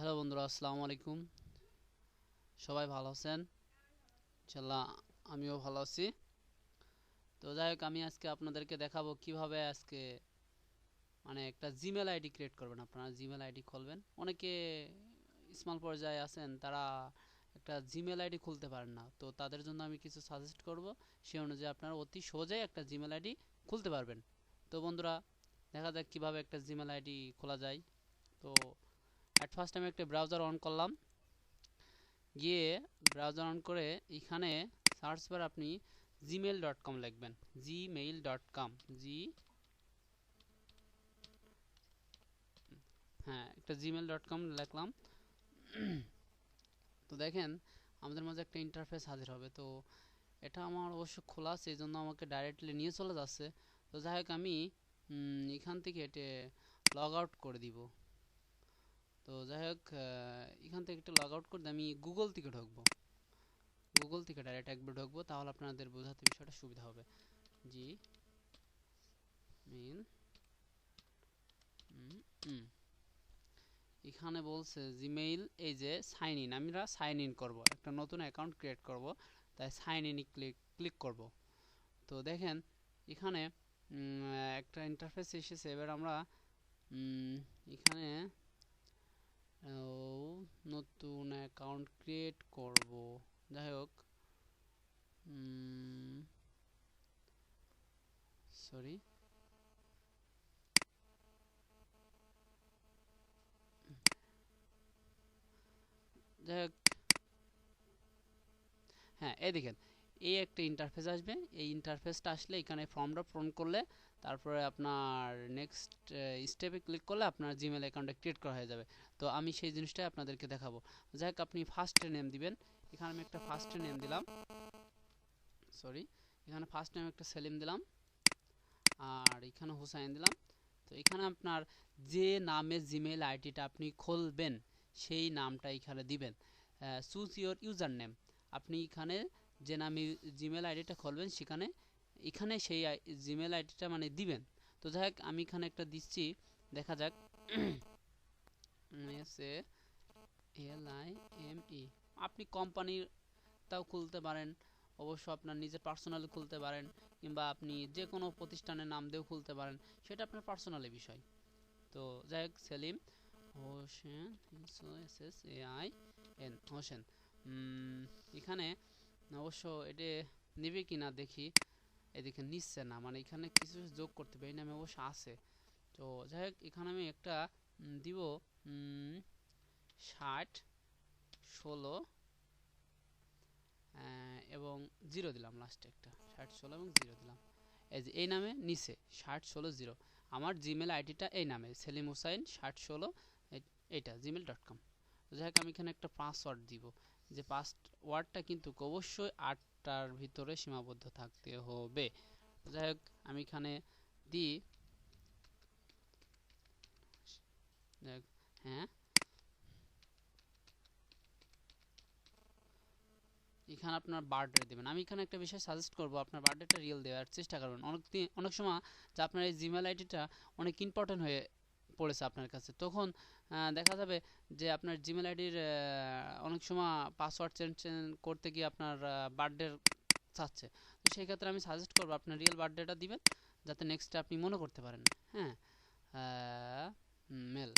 Hello বন্ধুরা, আসসালামু আলাইকুম। সবাই ভালো আছেন? ইনশাল্লাহ আমিও ভালো আছি। তো যাই হোক, আমি আজকে আপনাদেরকে দেখাবো কীভাবে আজকে মানে একটা জিমেল আইডি ক্রিয়েট করবেন আপনারা। জিমেল আইডি খুলবেন। অনেকে স্মল পর্যায়ে আছেন, তারা একটা জিমেল আইডি খুলতে পারেন না। তো তাদের জন্য আমি কিছু সাজেস্ট করব। সে অনুযায়ী আপনারা অতি সহজেই একটা জিমেল আইডি খুলতে পারবেন। তো বন্ধুরা, দেখা যাক কীভাবে একটা জিমেল আইডি খোলা যায়। তো অ্যাট ফার্স্ট আমি একটা ব্রাউজার অন করলাম। গিয়ে ব্রাউজার অন করে এখানে সার্চ বার আপনি জিমেল ডট কম লিখবেন। জিমেইল ডট কম জি হ্যাঁ একটা জিমেল ডট কম লিখলাম। তো দেখেন, আমাদের মাঝে একটা ইন্টারফেস হাজির হবে। তো এটা আমার অবশ্য খোলা আছে এই জন্য আমাকে ডাইরেক্টলি নিয়ে চলে যাচ্ছে। তো যাই হোক, আমি এখান থেকে এটে লগ আউট করে দিব। তো যাই হোক এখান থেকে একটু লগ আউট করে আমি গুগল থেকে ঢুকবো। গুগল থেকে ডাইরেক্ট একবার ঢুকবো, তাহলে আপনাদের বোঝাতে বিষয়টা সুবিধা হবে। জি মেইল এখানে বলছে জিমেইল এই যে সাইন ইন আমরা সাইন ইন করব, একটা নতুন অ্যাকাউন্ট ক্রিয়েট করব, তাই সাইন ইন ক্লিক ক্লিক করব। তো দেখেন, এখানে একটা ইন্টারফেস এসেছে, এবার আমরা এখানে নতুন অ্যাকাউন্ট ক্রিয়েট করব। যাই হোক সরি যাই হোক হ্যাঁ এই দেখেন এই একটা ইন্টারফেস আসবে। এই ইন্টারফেসটা আসলে এখানে ফর্মটা পূরণ করলে তারপরে আপনার নেক্সট স্টেপে ক্লিক করলে আপনার জিমেল অ্যাকাউন্টটা ক্রিয়েট করা হয়ে যাবে। তো আমি সেই জিনিসটাই আপনাদেরকে দেখাবো। যাই আপনি ফার্স্টে নেম দিবেন। এখানে আমি একটা ফার্স্টে নেম দিলাম। সরি এখানে ফার্স্ট নেম একটা সেলিম দিলাম। আর এখানে হুসাইন দিলাম। তো এখানে আপনার যে নামে জিমেল আইডিটা আপনি খুলবেন, সেই নামটা এখানে দিবেন। চুজ ইওর ইউজার নেম আপনি এখানে যে নামে জিমেল আইডিটা খুলবেন সেখানে, এখানে সেই জিমেল আইডিটা মানে দিবেন। তো যাই হোক, আমি এখানে একটা দিচ্ছি, দেখা যাক। S L I M E আপনি কোম্পানির তাও খুলতে পারেন, অবশ্য আপনার নিজের পার্সোনালি খুলতে পারেন, কিংবা আপনি যে কোনো প্রতিষ্ঠানের নাম দিয়েও খুলতে পারেন, সেটা আপনার পার্সোনালি বিষয়। তো যাই হোক, Selim, Hossain S S, A I, N, Hossain. এখানে অবশ্য এটা নেবে কি না দেখি। এদিকে নিচ্ছে না মানে এখানে কিছু যোগ করতে পারি না, আমি অবশ্য আছে। তো যাই হোক, এখানে আমি একটা দিব ষাট, ষোলো এবং জিরো দিলাম লাস্টে একটা। ষাট, ষোলো এবং জিরো দিলাম। এই যে এই নামে নিচে ষাট, ষোলো, জিরো। আমার জিমেল আইডিটা এই নামে, সেলিম হুসাইন, ষাট, ষোলো এইটা জিমেল ডট কম যাই হোক, আমি এখানে একটা পাসওয়ার্ড দিব। যে পাসওয়ার্ডটা কিন্তু অবশ্যই আটটার ভিতরে সীমাবদ্ধ থাকতে হবে। যাই হোক, আমি এখানে দিই। হ্যাঁ। এখানে আপনার বার্থডে দেবেন। আমি এখানে একটা বিষয় সাজেস্ট করব, আপনার বার্থডেটা রিয়েল দেওয়ার চেষ্টা করবেন। অনেক অনেক সময় যে আপনার এই জিমেল আইডিটা অনেক ইম্পর্টেন্ট হয়ে পড়েছে আপনার কাছে। তখন দেখা যাবে যে আপনার জিমেল আইডির অনেক সময় পাসওয়ার্ড চেঞ্জ করতে গিয়ে আপনার বার্থডে চাচ্ছে। তো সেই ক্ষেত্রে আমি সাজেস্ট করব আপনার রিয়েল বার্থডেটা দিবেন, যাতে নেক্সটে আপনি মনে করতে পারেন। হ্যাঁ? মেল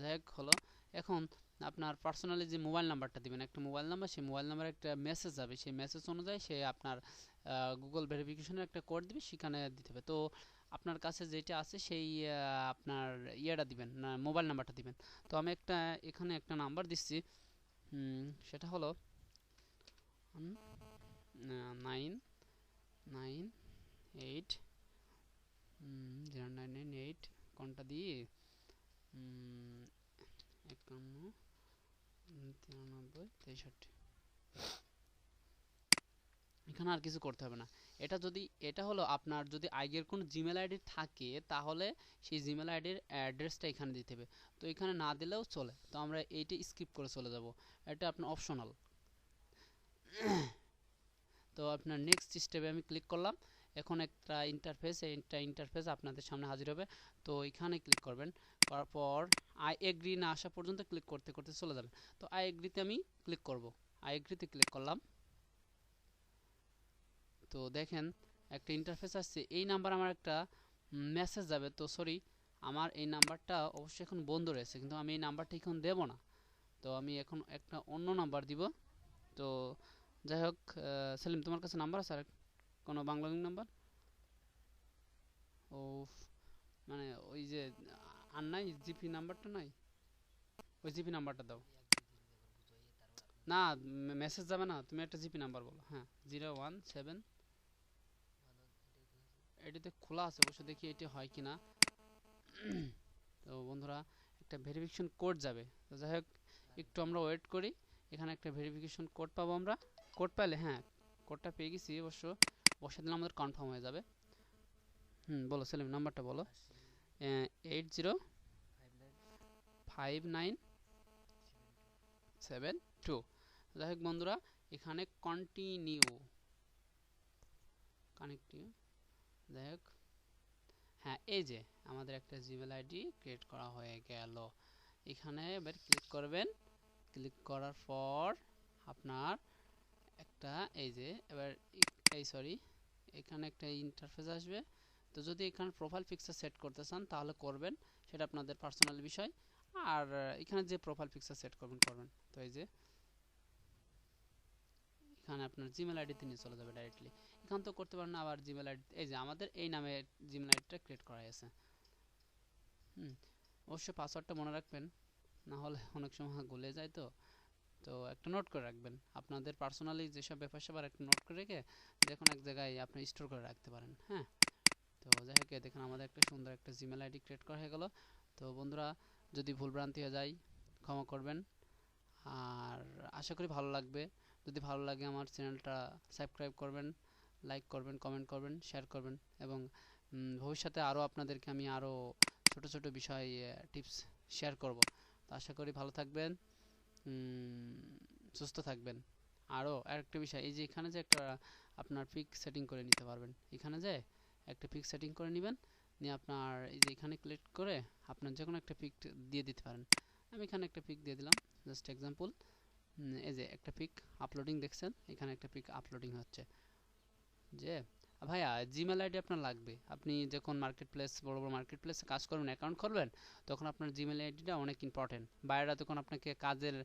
যাই হোক, হলো। এখন আপনার পার্সোনালি যে মোবাইল নাম্বারটা দিবেন, একটা মোবাইল নাম্বার সেই মোবাইল নাম্বারে একটা মেসেজ যাবে। সেই মেসেজ অনুযায়ী সে আপনার গুগল ভেরিফিকেশনের একটা কোড দিবে, সেখানে দিতে হবে। তো আপনার কাছে যেটা আছে সেই আপনার ইয়েটা দিবেন না মোবাইল নাম্বারটা দিবেন। তো আমি একটা এখানে একটা নাম্বার দিচ্ছি। সেটা হলো nine nine eight zero nine nine eight কোনটা উম, একান্ন তিরানব্বই তেষট্টি। এখানে আর কিছু করতে হবে না। এটা যদি, এটা হলো আপনার যদি আগের কোনো জিমেল আইডি থাকে, তাহলে সেই জিমেল আইডির অ্যাড্রেসটা এখানে দিতে হবে। তো এখানে না দিলেও চলে। তো আমরা এইটা স্কিপ করে চলে যাব। এটা আপনার অপশনাল তো আপনার নেক্সট স্টেপে আমি ক্লিক করলাম। এখন একটা ইন্টারফেস একটা ইন্টারফেস আপনাদের সামনে হাজির হবে। তো এখানে ক্লিক করবেন। করার পর আই এগ্রি না আসা পর্যন্ত ক্লিক করতে করতে চলে যাবেন। তো আই এগ্রিতে আমি ক্লিক করব। আই এগ্রিতে ক্লিক করলাম। তো দেখেন, একটা ইন্টারফেস আসছে, এই নাম্বার আমার একটা মেসেজ যাবে। তো সরি আমার এই নাম্বারটা অবশ্যই এখন বন্ধ রয়েছে, কিন্তু আমি এই নাম্বারটা এখন দেব না। তো আমি এখন একটা অন্য নাম্বার দিব। তো যাই হোক সেলিম, তোমার কাছে নাম্বার আছে আর কোনো বাংলা নাম্বার ও মানে ওই যে, আর নাই জিপি নাম্বারটা নাই? ওই জিপি নাম্বারটা দাও। না মেসেজ যাবে না, তুমি একটা জিপি নাম্বার বলো। হ্যাঁ জিরো ওয়ান সেভেন এটিতে খোলা আছে, অবশ্য দেখি এটি হয় কি না তো বন্ধুরা, একটা ভেরিফিকেশন কোড যাবে। তো যাই হোক, একটু আমরা ওয়েট করি। এখানে একটা ভেরিফিকেশন কোড পাবো আমরা। কোড পেলে হ্যাঁ কোডটা পেয়ে গেছি অবশ্য। বসে দিলে আমাদের কনফার্ম হয়ে যাবে। হুম, বলো সেলিম, নাম্বারটা বলো। Eight zero five nine seven two যাই হোক বন্ধুরা, এখানে কন্টিনিউ কানেক্টিভ যাই হোক। হ্যাঁ এই যে আমাদের একটা জিমেল আইডি ক্রিয়েট করা হয়ে গেল। এখানে এবার ক্লিক করবেন। ক্লিক করার পর আপনার একটা এই যে এবার এই সরি এখানে একটা ইন্টারফেস আসবে। তো যদি এখানে প্রোফাইল পিকচার সেট করতে চান তাহলে করবেন। সেটা আপনাদের পার্সোনাল বিষয়। আর এখানে যে প্রোফাইল পিকচার সেট করবেন করবেন। তো এই যে এখানে আপনার জিমেল আইডিতে নিয়ে চলে যাবে ডাইরেক্টলি এখান তো করতে পারেন, আবার জিমেল আইডি এই যে আমাদের এই নামে জিমেল আইডিটা ক্রিয়েট করা হয়েছে হুম, অবশ্যই পাসওয়ার্ডটা মনে রাখবেন, না হলে অনেক সময় গলে যায় তো। তো একটা নোট করে রাখবেন, আপনাদের পার্সোনালি যেসব ব্যাপার স্যাপার একটা নোট করে রেখে যে কোনো এক জায়গায় আপনি স্টোর করে রাখতে পারেন হ্যাঁ? তো যাই হোক দেখেন আমাদের একটা সুন্দর একটা জিমেল আইডি ক্রিয়েট করা হয়ে গেল। তো বন্ধুরা, যদি ভুলভ্রান্তি হয়ে যায়, ক্ষমা করবেন। আর আশা করি ভালো লাগবে। যদি ভালো লাগে আমার চ্যানেলটা সাবস্ক্রাইব করবেন লাইক করবেন কমেন্ট করবেন শেয়ার করবেন এবং ভবিষ্যতে আরও আপনাদেরকে আমি আরও ছোট ছোট বিষয় টিপস শেয়ার করব। তো আশা করি ভালো থাকবেন সুস্থ থাকবেন। আরও আরেকটা বিষয়, এই যে এখানে যে একটা আপনার পিক সেটিং করে নিতে পারবেন। এখানে যে একটা পিক সেটিং করে নেবেন, নিয়ে আপনার এই যে এখানে ক্লিক করে আপনার যে কোনো একটা পিক দিয়ে দিতে পারেন। আমি এখানে একটা পিক দিয়ে দিলাম জাস্ট এক্সাম্পল এই যে একটা পিক আপলোডিং দেখছেন? এখানে একটা পিক আপলোডিং হচ্ছে। যে, ভাইয়া জিমেল আইডি আপনার লাগবে। আপনি যখন মার্কেট প্লেস বড় বড় মার্কেট প্লেসে কাজ করবেন অ্যাকাউন্ট করবেন তখন আপনার জিমেল আইডিটা অনেক ইম্পর্টেন্ট বাইরেরা তখন আপনাকে কাজের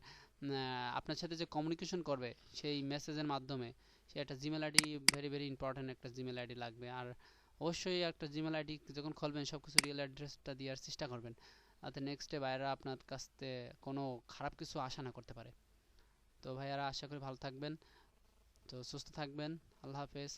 আপনার সাথে যে কমিউনিকেশন করবে, সেই মেসেজের মাধ্যমে, সে একটা Gmail ID very very important একটা জিমেল আইডি লাগবে। আর অবশ্যই একটা জিমেল আইডি যখন খুলবেন সব কিছু রিয়েল অ্যাড্রেসটা দেওয়ার চেষ্টা করবেন। যাতে নেক্সট ডে বাইরেরা আপনার কাছ থেকে কোনো খারাপ কিছু আশা না করতে পারে। তো ভাইয়ারা আশা করি ভালো থাকবেন। তো সুস্থ থাকবেন। আল্লাহ হাফেজ।